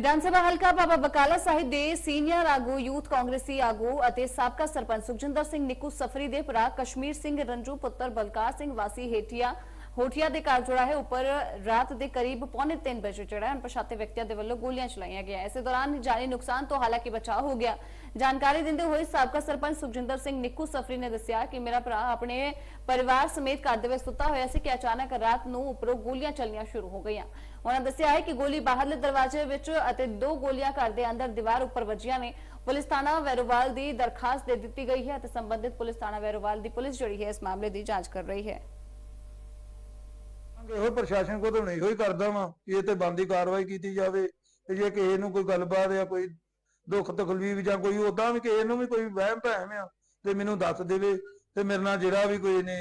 ਵਿਧਾਨ ਸਭਾ ਹਲਕਾ ਬਾਬਾ ਬਕਾਲਾ ਸਾਹਿਬ ਦੇ ਸੀਨੀਅਰ ਆਗੂ, ਯੂਥ ਕਾਂਗਰਸੀ ਆਗੂ ਅਤੇ ਸਾਬਕਾ ਸਰਪੰਚ ਸੁਖਜਿੰਦਰ ਸਿੰਘ ਨਿੱਕੂ ਸਫਰੀ ਦੇ ਭਰਾ ਕਸ਼ਮੀਰ ਸਿੰਘ ਰੰਜੂ ਪੁੱਤਰ ਬਲਕਾਰ ਸਿੰਘ ਵਾਸੀ ਹੇਠੀਆ ਹੋਠੀਆ ਦੇ ਘਰ ਜਿਹੜਾ ਹੈ। ਉੱਪਰ ਰਾਤ ਦੇ ਕਰੀਬ ਪੌਣੇ 3 ਵਜੇ ਜਿਹੜਾ ਹੈ, ਅਣਪਛਾਤੇ ਵਿਅਕਤੀਆਂ ਦੇ ਵੱਲੋਂ ਗੋਲੀਆਂ ਚਲਾਈਆਂ ਗਿਆ ਇਸੇ ਦੌਰਾਨ ਜਾਨੀ ਨੁਕਸਾਨ ਤੋਂ ਹਾਲਾਂਕਿ ਬਚਾਅ ਹੋ ਗਿਆ। ਜਾਣਕਾਰੀ ਦਿੰਦੇ ਹੋਏ ਸਾਬਕਾ ਸਰਪੰਚ ਸੁਖਜਿੰਦਰ ਸਿੰਘ ਨਿੱਕੂ ਸਫਰੀ ਨੇ ਦੱਸਿਆ ਕਿ ਮੇਰਾ ਭਰਾ ਆਪਣੇ ਪਰਿਵਾਰ ਸਮੇਤ ਘਰ ਦੇ ਵਿੱਚ ਸੁੱਤਾ ਹੋਇਆ ਸੀ ਕਿ ਅਚਾਨਕ ਰਾਤ ਨੂੰ ਉੱਪਰੋਂ ਗੋਲੀਆਂ ਚੱਲਣੀਆਂ ਸ਼ੁਰੂ ਹੋ ਗਈਆਂ। ਉਹਨਾਂ ਦੱਸਿਆ ਹੈ ਕਿ ਗੋਲੀ ਬਾਹਰਲੇ ਦਰਵਾਜ਼ੇ ਵਿੱਚ ਅਤੇ ਦੋ ਗੋਲੀਆਂ ਘਰ ਦੇ ਅੰਦਰ ਦੀਵਾਰ ਉੱਪਰ ਵੱਜੀਆਂ ਨੇ। ਪੁਲਿਸ ਥਾਣਾ ਵੈਰੋਵਾਲ ਦੀ ਦਰਖਾਸਤ ਦੇ ਦਿੱਤੀ ਗਈ ਹੈ ਅਤੇ ਸੰਬੰਧਿਤ ਪੁਲਿਸ ਥਾਣਾ ਵੈਰੋਵਾਲ ਦੀ ਪੁਲਿਸ ਜਿਹੜੀ ਹੈ, ਇਸ ਮਾਮਲੇ ਦੀ ਜਾਂਚ ਕਰ ਰਹੀ ਹੈ। ਮੰਗ ਇਹੋ ਪ੍ਰਸ਼ਾਸਨ ਕੋਲ ਤਾਂ ਇਹੋ ਹੀ ਕਰਦਾ ਵਾਂ ਕਿ ਇਹ ਤੇ ਬੰਦੀ ਕਾਰਵਾਈ ਕੀਤੀ ਜਾਵੇ ਤੇ ਜੇ ਕਿਸੇ ਨੂੰ ਕੋਈ ਗੱਲਬਾਤ ਜਾਂ ਕੋਈ ਦੁੱਖ ਤਕਲੀਫ ਜਾਂ ਕੋਈ ਉਦਾਂ ਵੀ ਕਿਸੇ ਨੂੰ ਵੀ ਕੋਈ ਵਹਿਮ ਭੈਮ ਆ ਤੇ ਮੈਨੂੰ ਦੱਸ ਦੇਵੇ ਤੇ ਮੇਰੇ ਨਾਲ ਜਿਹੜਾ ਵੀ ਕੋਈ ਨੇ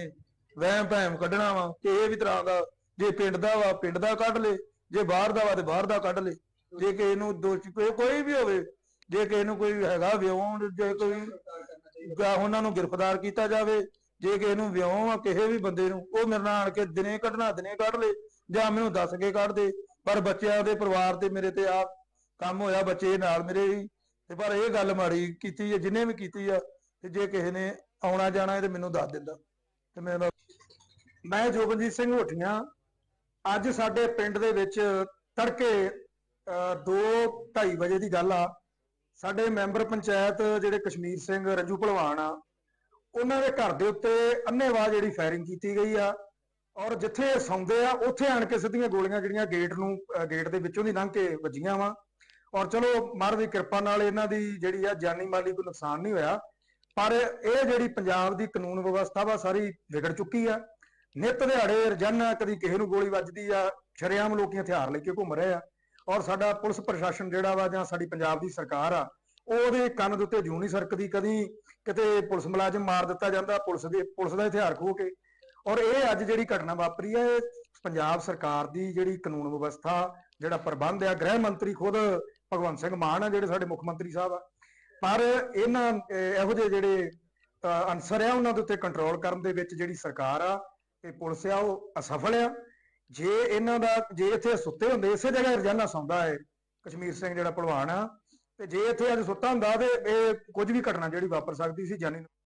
ਵਹਿਮ ਭੈਮ ਕੱਢਣਾ ਵਾ ਕਿ ਇਹ ਵੀ ਤਰ੍ਹਾਂ ਦਾ ਜੇ ਪਿੰਡ ਦਾ ਵਾ ਪਿੰਡ ਦਾ ਕੱਢ ਲੇ ਜੇ ਬਾਹਰ ਦਾ ਵਾ ਤੇ ਬਾਹਰ ਦਾ ਕੱਢ ਲੇ। ਜੇ ਕਿਸੇ ਨੂੰ ਦੋਸ਼ੀ ਕੋਈ ਕੋਈ ਵੀ ਹੋਵੇ ਜੇ ਕਿਸੇ ਨੂੰ ਕੋਈ ਹੈਗਾ ਵਿਉਣ ਜੇ ਕੋਈ ਜਾਂ ਉਹਨਾਂ ਨੂੰ ਗ੍ਰਿਫਤਾਰ ਕੀਤਾ ਜਾਵੇ ਜੇ ਕਿਸੇ ਨੂੰ ਵਿਆਹ ਆ, ਕਿਸੇ ਵੀ ਬੰਦੇ ਨੂੰ, ਉਹ ਮੇਰੇ ਨਾਲ ਆਣ ਕੇ ਦਿਨੇ ਕੱਢਣਾ, ਦਿਨੇ ਕੱਢ ਲੇ, ਜਾਂ ਮੈਨੂੰ ਦੱਸ ਕੇ ਕੱਢ ਦੇ। ਪਰ ਬੱਚਿਆਂ ਦੇ ਪਰਿਵਾਰ ਤੇ ਮੇਰੇ ਤੇ ਆ ਕੰਮ ਹੋਇਆ, ਬੱਚੇ ਨਾਲ ਮੇਰੇ ਹੀ। ਤੇ ਪਰ ਇਹ ਗੱਲ ਮਾੜੀ ਕੀਤੀ ਹੈ ਜਿਨੇ ਵੀ ਕੀਤੀ ਆ, ਤੇ ਜੇ ਕਿਸੇ ਨੇ ਆਉਣਾ ਜਾਣਾ ਹੈ ਤੇ ਮੈਨੂੰ ਦੱਸ ਦਿੰਦਾ। ਤੇ ਮੈਂ ਮੈਂ ਜੋਗਨਜੀਤ ਸਿੰਘ ਹੋਠੀਆਂ, ਅੱਜ ਸਾਡੇ ਪਿੰਡ ਦੇ ਵਿੱਚ ਤੜਕੇ 2:30 ਵਜੇ ਦੀ ਗੱਲ ਆ। ਸਾਡੇ ਮੈਂਬਰ ਪੰਚਾਇਤ ਜਿਹੜੇ ਕਸ਼ਮੀਰ ਸਿੰਘ, ਰੰਜੂ ਭਲਵਾਨ ਆ ਉਹਨਾਂ ਦੇ ਘਰ ਦੇ ਉੱਤੇ ਅੰਨੇਵਾਹ ਜਿਹੜੀ ਫਾਇਰਿੰਗ ਕੀਤੀ ਗਈ ਆ। ਔਰ ਜਿੱਥੇ ਸੌਂਦੇ ਆ, ਉੱਥੇ ਆਣ ਕੇ ਸਿੱਧੀਆਂ ਗੋਲੀਆਂ ਜਿਹੜੀਆਂ ਗੇਟ ਨੂੰ ਗੇਟ ਦੇ ਵਿੱਚੋਂ ਦੀ ਲੰਘ ਕੇ ਵੱਜੀਆਂ ਵਾ। ਔਰ ਚਲੋ ਮਹਾਰਾਜ ਦੀ ਕਿਰਪਾ ਨਾਲ ਇਹਨਾਂ ਦੀ ਜਿਹੜੀ ਆ ਜਾਨੀ ਮਾਲੀ ਕੋਈ ਨੁਕਸਾਨ ਨਹੀਂ ਹੋਇਆ। ਪਰ ਇਹ ਜਿਹੜੀ ਪੰਜਾਬ ਦੀ ਕਾਨੂੰਨ ਵਿਵਸਥਾ ਵਾ, ਸਾਰੀ ਵਿਗੜ ਚੁੱਕੀ ਆ। ਨਿਤ ਦਿਹਾੜੇ ਰੋਜ਼ਾਨਾ ਕਦੀ ਕਿਸੇ ਨੂੰ ਗੋਲੀ ਵੱਜਦੀ ਆ, ਸ਼ਰੇਆਮ ਲੋਕੀ ਹਥਿਆਰ ਲੈ ਕੇ ਘੁੰਮ ਰਹੇ ਆ। ਔਰ ਸਾਡਾ ਪੁਲਿਸ ਪ੍ਰਸ਼ਾਸਨ ਜਿਹੜਾ ਵਾ ਜਾਂ ਸਾਡੀ ਪੰਜਾਬ ਦੀ ਸਰਕਾਰ ਆ ਉਹਦੇ ਕੰਨ ਦੇ ਉੱਤੇ ਜੂੰ ਸਰਕਦੀ ਕਦੀ ਕਿਤੇ ਪੁਲਿਸ ਮੁਲਾਜ਼ਮ ਮਾਰ ਦਿੱਤਾ ਜਾਂਦਾ ਪੁਲਿਸ ਦੇ ਪੁਲਿਸ ਦਾ ਹਥਿਆਰ ਖੋਹ ਕੇ। ਔਰ ਇਹ ਅੱਜ ਜਿਹੜੀ ਘਟਨਾ ਵਾਪਰੀ ਹੈ ਇਹ ਪੰਜਾਬ ਸਰਕਾਰ ਦੀ ਜਿਹੜੀ ਕਾਨੂੰਨ ਵਿਵਸਥਾ ਜਿਹੜਾ ਪ੍ਰਬੰਧ ਆ ਗ੍ਰਹਿ ਮੰਤਰੀ ਖੁਦ ਭਗਵੰਤ ਸਿੰਘ ਮਾਨ ਆ ਜਿਹੜੇ ਸਾਡੇ ਮੁੱਖ ਮੰਤਰੀ ਸਾਹਿਬ ਆ। ਪਰ ਇਹਨਾਂ ਇਹੋ ਜਿਹੇ ਜਿਹੜੇ ਅਹ, ਅਨਸਰ ਆ ਉਹਨਾਂ ਦੇ ਉੱਤੇ ਕੰਟਰੋਲ ਕਰਨ ਦੇ ਵਿੱਚ ਜਿਹੜੀ ਸਰਕਾਰ ਆ ਤੇ ਪੁਲਿਸ ਆ ਉਹ ਅਸਫਲ ਆ। ਜੇ ਇਹਨਾਂ ਦਾ ਜੇ ਇੱਥੇ ਸੁੱਤੇ ਹੁੰਦੇ ਇਸੇ ਜਗ੍ਹਾ ਰੋਜ਼ਾਨਾ ਸੌਂਦਾ ਹੈ ਕਸ਼ਮੀਰ ਸਿੰਘ ਜਿਹੜਾ ਭਲਵਾਨ ਆ ਤੇ ਜੇ ਇੱਥੇ ਅੱਜ ਸੁੱਤਾ ਹੁੰਦਾ ਤੇ ਇਹ ਕੁਝ ਵੀ ਘਟਨਾ ਜਿਹੜੀ ਵਾਪਰ ਸਕਦੀ ਸੀ ਜਾਨੀ